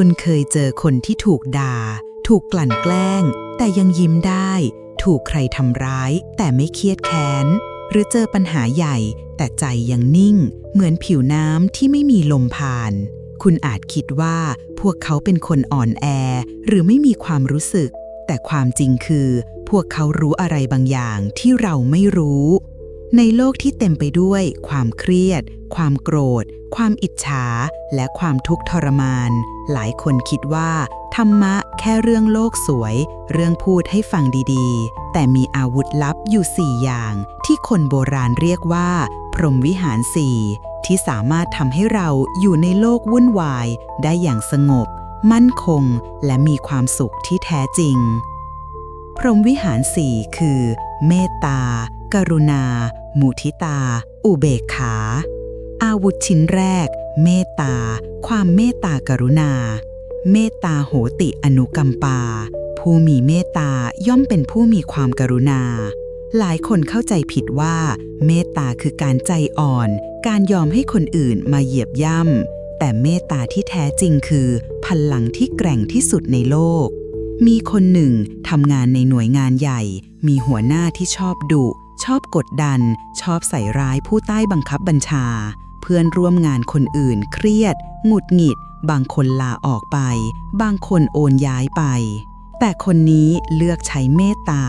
คุณเคยเจอคนที่ถูกด่า ถูกกลั่นแกล้ง แต่ยังยิ้มได้ ถูกใครทำร้าย แต่ไม่เครียดแค้น หรือเจอปัญหาใหญ่ แต่ใจยังนิ่ง เหมือนผิวน้ำที่ไม่มีลมผ่าน คุณอาจคิดว่าพวกเขาเป็นคนอ่อนแอ หรือไม่มีความรู้สึก แต่ความจริงคือ พวกเขารู้อะไรบางอย่างที่เราไม่รู้ในโลกที่เต็มไปด้วยความเครียด ความโกรธ ความอิจฉาและความทุกข์ทรมาน หลายคนคิดว่า ธรรมะแค่เรื่องโลกสวย เรื่องพูดให้ฟังดีๆ แต่มีอาวุธลับอยู่สี่อย่าง ที่คนโบราณเรียกว่า พรหมวิหารสี่ที่สามารถทำให้เราอยู่ในโลกวุ่นวาย ได้อย่างสงบ มั่นคง และมีความสุขที่แท้จริง พรหมวิหารสี่คือ เมตตา กรุณา มุทิตา อุเบกขา อาวุธชิ้นแรก เมตตา ความเมตตากรุณา เมตตาโหติอนุกัมปา ผู้มีเมตตาย่อมเป็นผู้มีความกรุณา หลายคนเข้าใจผิดว่า เมตตาคือการใจอ่อน การยอมให้คนอื่นมาเหยียบย่ำ แต่เมตตาที่แท้จริงคือพลังที่แกร่งที่สุดในโลก มีคนหนึ่งทำงานในหน่วยงานใหญ่ มีหัวหน้าที่ชอบดุชอบกดดัน ชอบใส่ร้ายผู้ใต้บังคับบัญชา พื่อนร่วมงานคนอื่นเครียด หงุดหงิด บางคนลาออกไป บางคนโอนย้ายไป แต่คนนี้เลือกใช้เมตตา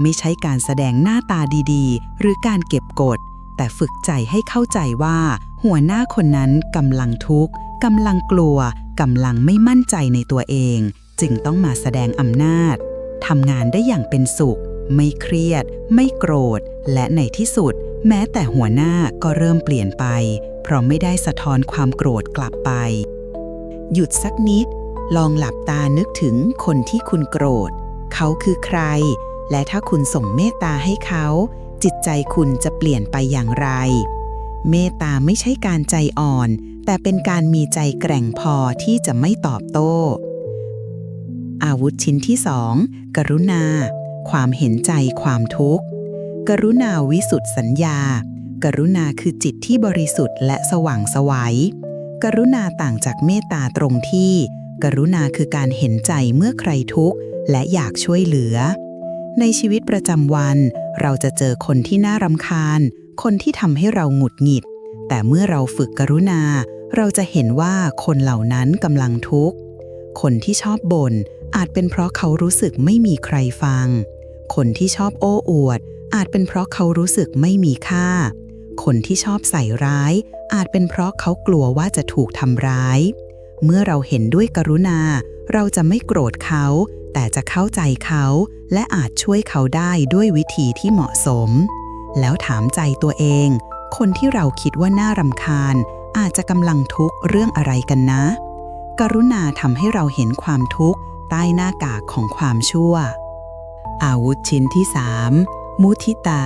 ไม่ใช่การแสดงหน้าตาดีๆ หรือการเก็บกด แต่ฝึกใจให้เข้าใจว่า หัวหน้าคนนั้นกำลังทุกข์กำลังกลัวกำลังไม่มั่นใจในตัวเอง จึงต้องมาแสดงอำนาจทำงานได้อย่างเป็นสุข ไม่เครียด ไม่โกรธ และในที่สุด แม้แต่หัวหน้าก็เริ่มเปลี่ยนไป เพราะไม่ได้สะท้อนความโกรธกลับไป หยุดสักนิด ลองหลับตานึกถึงคนที่คุณโกรธ เขาคือใคร และถ้าคุณส่งเมตตาให้เขา จิตใจคุณจะเปลี่ยนไปอย่างไร เมตตาไม่ใช่การใจอ่อน แต่เป็นการมีใจแกร่งพอที่จะไม่ตอบโต้ อาวุธชิ้นที่สองกรุณา ความเห็นใจความทุกข์ กรุณาวิสุทธิสัญญา กรุณาคือจิตที่บริสุทธิ์และสว่างไสวัย กรุณาต่างจากเมตตาตรงที่ กรุณาคือการเห็นใจเมื่อใครทุกข์ และอยากช่วยเหลือ ในชีวิตประจำวัน เราจะเจอคนที่น่ารำคาญ คนที่ทำให้เราหงุดหงิด แต่เมื่อเราฝึกกรุณา เราจะเห็นว่าคนเหล่านั้นกำลังทุกข์ คนที่ชอบบ่นอาจเป็นเพราะเขารู้สึกไม่มีใครฟัง คนที่ชอบโอ้อวด อาจเป็นเพราะเขารู้สึกไม่มีค่า คนที่ชอบใส่ร้าย อาจเป็นเพราะเขากลัวว่าจะถูกทำร้าย เมื่อเราเห็นด้วยกรุณา เราจะไม่โกรธเขา แต่จะเข้าใจเขา และอาจช่วยเขาได้ด้วยวิธีที่เหมาะสม แล้วถามใจตัวเอง คนที่เราคิดว่าน่ารำคาญ อาจจะกำลังทุกข์เรื่องอะไรกันนะ กรุณาทำให้เราเห็นความทุกข์ใต้หน้ากากของความชั่ว อาวุธชิ้นที่ 3 มุทิตา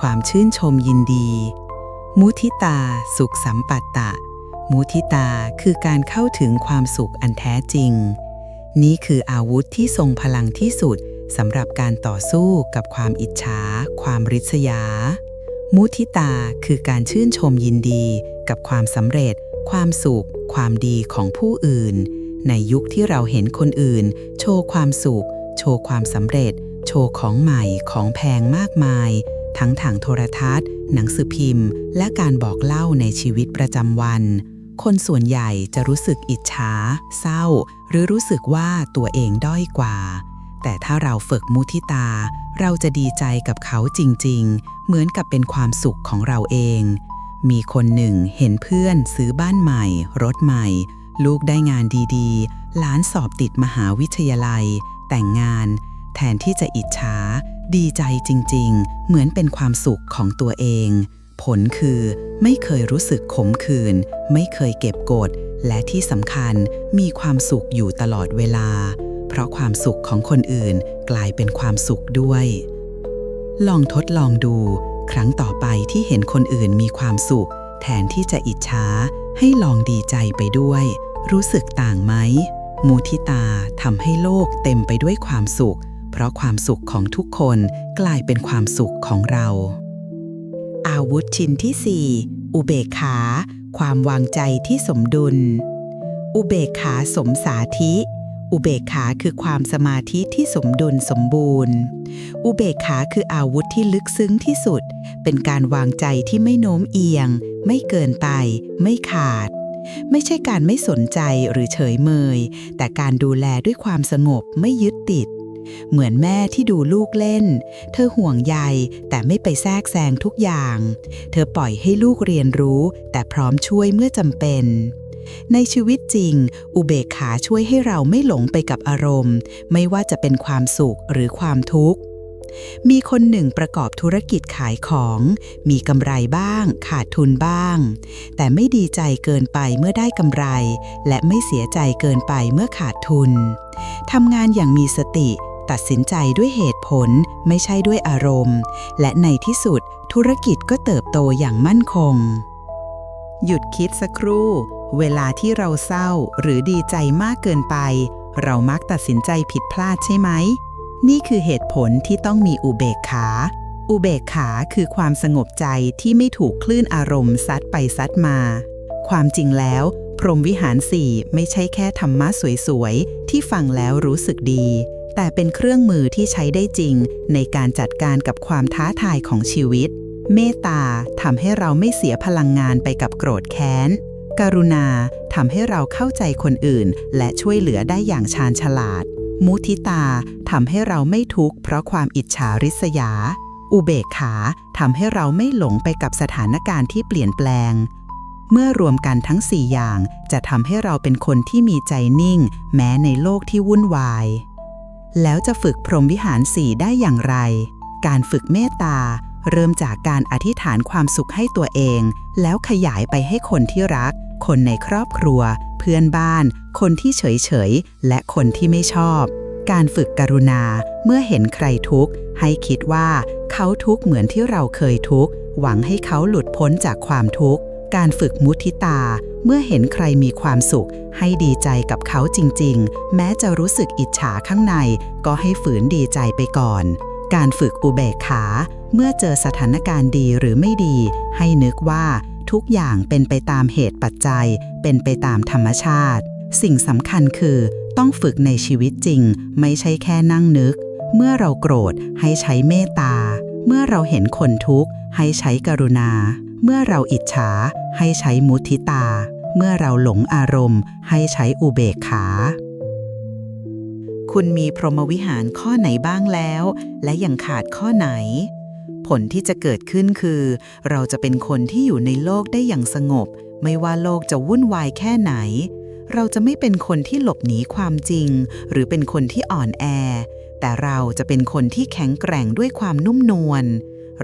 ความชื่นชมยินดี มุทิตา สุขสัมปัตตะ มุทิตาคือการเข้าถึงความสุขอันแท้จริง นี่คืออาวุธที่ทรงพลังที่สุดสำหรับการต่อสู้กับความอิจฉา ความริษยา มุทิตาคือการชื่นชมยินดีกับความสำเร็จ ความสุข ความดีของผู้อื่น ในยุคที่เราเห็นคนอื่น โชว์ความสุข โชว์ความสำเร็จ โชว์ของใหม่ของแพงมากมาย ทั้งทางโทรทัศน์ หนังสือพิมพ์ และการบอกเล่าในชีวิตประจำวัน คนส่วนใหญ่จะรู้สึกอิจฉาเศร้า หรือรู้สึกว่าตัวเองด้อยกว่า แต่ถ้าเราฝึกมุทิตา เราจะดีใจกับเขาจริง ๆ เหมือนกับเป็นความสุขของเราเอง มีคนหนึ่งเห็นเพื่อนซื้อบ้านใหม่ รถใหม่ ลูกได้งานดีๆ หลานสอบติดมหาวิทยาลัย แต่งงาน แทนที่จะอิจฉา ดีใจจริง ๆ เหมือนเป็นความสุขของตัวเอง ผลคือไม่เคยรู้สึกขมขื่นไม่เคยเก็บกด และที่สำคัญมีความสุขอยู่ตลอดเวลา เพราะความสุขของคนอื่นกลายเป็นความสุขด้วย ลองทดลองดู ครั้งต่อไปที่เห็นคนอื่นมีความสุข แทนที่จะอิจฉาให้ลองดีใจไปด้วย รู้สึกต่างไหมมูทิตาทำให้โลกเต็มไปด้วยความสุข ราะความสุขของทุกคนกลายเป็นความสุขของเรา อาวุธชิ้นที่ 4 อุเบกขา ความวางใจที่สมดุล อุเบกขาสมสาธิอุเบกขาคือความสมาธิที่สมดุลสมบูรณ์ อุเบกขาคืออาวุธที่ลึกซึ้งที่สุด เป็นการวางใจที่ไม่โน้มเอียง ไม่เกินไป ไม่ขาด ไม่ใช่การไม่สนใจหรือเฉยเมย แต่การดูแลด้วยความสงบไม่ยึดติด เหมือนแม่ที่ดูลูกเล่น เธอห่วงใยแต่ไม่ไปแทรกแซงทุกอย่าง เธอปล่อยให้ลูกเรียนรู้ แต่พร้อมช่วยเมื่อจำเป็น ในชีวิตจริง อุเบกขาช่วยให้เราไม่หลงไปกับอารมณ์ ไม่ว่าจะเป็นความสุขหรือความทุกข์มีคนหนึ่งประกอบธุรกิจขายของ มีกำไรบ้าง ขาดทุนบ้าง แต่ไม่ดีใจเกินไปเมื่อได้กำไร และไม่เสียใจเกินไปเมื่อขาดทุนทำงานอย่างมีสติ ตัดสินใจด้วยเหตุผลไม่ใช่ด้วยอารมณ์ และในที่สุดธุรกิจก็เติบโตอย่างมั่นคง หยุดคิดสักครู่ เวลาที่เราเศร้าหรือดีใจมากเกินไป เรามักตัดสินใจผิดพลาดใช่ไหม นี่คือเหตุผลที่ต้องมีอุเบกขา อุเบกขาคือความสงบใจที่ไม่ถูกคลื่นอารมณ์ซัดไปซัดมา ความจริงแล้วพรหมวิหารสี่ไม่ใช่แค่ธรรมะสวยๆ ที่ฟังแล้วรู้สึกดี แต่เป็นเครื่องมือที่ใช้ได้จริง ในการจัดการกับความท้าทายของชีวิต เมตตาทำให้เราไม่เสียพลังงานไปกับโกรธแค้น กรุณาทำให้เราเข้าใจคนอื่น และช่วยเหลือได้อย่างชาญฉลาด มุทิตาทำให้เราไม่ทุกข์เพราะความอิจฉาริษยา อุเบกขาทำให้เราไม่หลงไปกับสถานการณ์ที่เปลี่ยนแปลงเมื่อรวมกันทั้ง 4 อย่างจะทำให้เราเป็นคนที่มีใจนิ่ง แม้ในโลกที่วุ่นวาย แล้วจะฝึกพรหมวิหารสี่ได้อย่างไร การฝึกเมตตา เริ่มจากการอธิษฐานความสุขให้ตัวเอง แล้วขยายไปให้คนที่รัก คนในครอบครัว เพื่อนบ้าน คนที่เฉยเฉยๆและคนที่ไม่ชอบ การฝึกกรุณา เมื่อเห็นใครทุกข์ ให้คิดว่าเขาทุกข์เหมือนที่เราเคยทุกข์ หวังให้เขาหลุดพ้นจากความทุกข์ การฝึกมุทิตา เมื่อเห็นใครมีความสุข ให้ดีใจกับเขาจริง ๆ แม้จะรู้สึกอิจฉาข้างใน ก็ให้ฝืนดีใจไปก่อน การฝึกอุเบกขา เมื่อเจอสถานการณ์ดีหรือไม่ดี ให้นึกว่าทุกอย่างเป็นไปตามเหตุปัจจัย เป็นไปตามธรรมชาติ สิ่งสำคัญคือ ต้องฝึกในชีวิตจริง ไม่ใช่แค่นั่งนึก เมื่อเราโกรธให้ใช้เมตตา เมื่อเราเห็นคนทุกข์ให้ใช้กรุณา เมื่อเราอิจฉาให้ใช้มุทิตา เมื่อเราหลงอารมณ์ให้ใช้อุเบกขา คุณมีพรหมวิหารข้อไหนบ้างแล้ว และยังขาดข้อไหน ผลที่จะเกิดขึ้นคือ เราจะเป็นคนที่อยู่ในโลกได้อย่างสงบ ไม่ว่าโลกจะวุ่นวายแค่ไหน เราจะไม่เป็นคนที่หลบหนีความจริง หรือเป็นคนที่อ่อนแอ แต่เราจะเป็นคนที่แข็งแกร่งด้วยความนุ่มนวล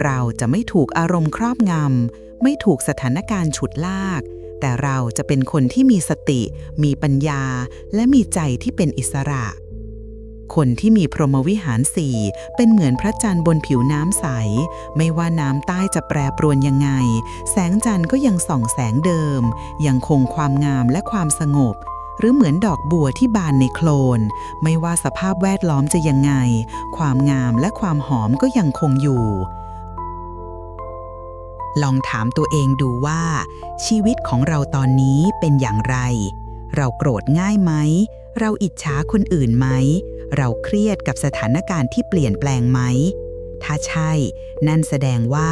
เราจะไม่ถูกอารมณ์ครอบงำ ไม่ถูกสถานการณ์ฉุดลาก แต่เราจะเป็นคนที่มีสติ มีปัญญา และมีใจที่เป็นอิสระ คนที่มีพรหมวิหารสี่เป็นเหมือนพระจันทร์บนผิวน้ำใส ไม่ว่าน้ำใต้จะแปรปรวนยังไง แสงจันทร์ก็ยังส่องแสงเดิม ยังคงความงามและความสงบหรือเหมือนดอกบัวที่บานในโคลน ไม่ว่าสภาพแวดล้อมจะยังไง ความงามและความหอมก็ยังคงอยู่ ลองถามตัวเองดูว่า ชีวิตของเราตอนนี้เป็นอย่างไร เราโกรธง่ายไหม เราอิจฉาคนอื่นไหม เราเครียดกับสถานการณ์ที่เปลี่ยนแปลงไหม ถ้าใช่ นั่นแสดงว่า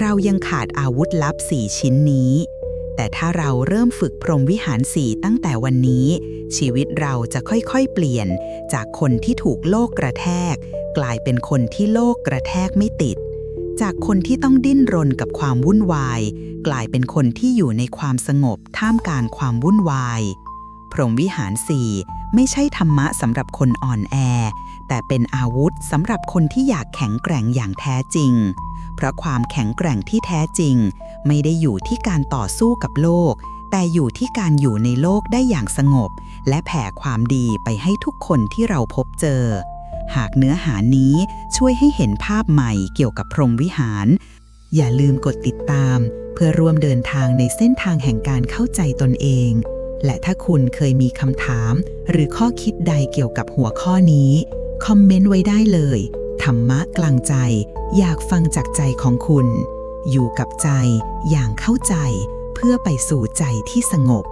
เรายังขาดอาวุธลับสี่ชิ้นนี้ แต่ถ้าเราเริ่มฝึกพรหมวิหารสี่ตั้งแต่วันนี้ ชีวิตเราจะค่อยๆเปลี่ยน จากคนที่ถูกโลกกระแทก กลายเป็นคนที่โลกกระแทกไม่ติด จากคนที่ต้องดิ้นรนกับความวุ่นวาย กลายเป็นคนที่อยู่ในความสงบท่ามกลางความวุ่นวาย พรหมวิหารสี่ไม่ใช่ธรรมะสำหรับคนอ่อนแอ แต่เป็นอาวุธสำหรับคนที่อยากแข็งแกร่งอย่างแท้จริง เพราะความแข็งแกร่งที่แท้จริง ไม่ได้อยู่ที่การต่อสู้กับโลก แต่อยู่ที่การอยู่ในโลกได้อย่างสงบ และแผ่ความดีไปให้ทุกคนที่เราพบเจอ หากเนื้อหานี้ช่วยให้เห็นภาพใหม่เกี่ยวกับพรหมวิหาร อย่าลืมกดติดตาม เพื่อร่วมเดินทางในเส้นทางแห่งการเข้าใจตนเอง และถ้าคุณเคยมีคำถาม หรือข้อคิดใดเกี่ยวกับหัวข้อนี้ คอมเมนต์ไว้ได้เลย ธรรมะกลางใจ อยากฟังจากใจของคุณ อยู่กับใจอย่างเข้าใจ เพื่อไปสู่ใจที่สงบ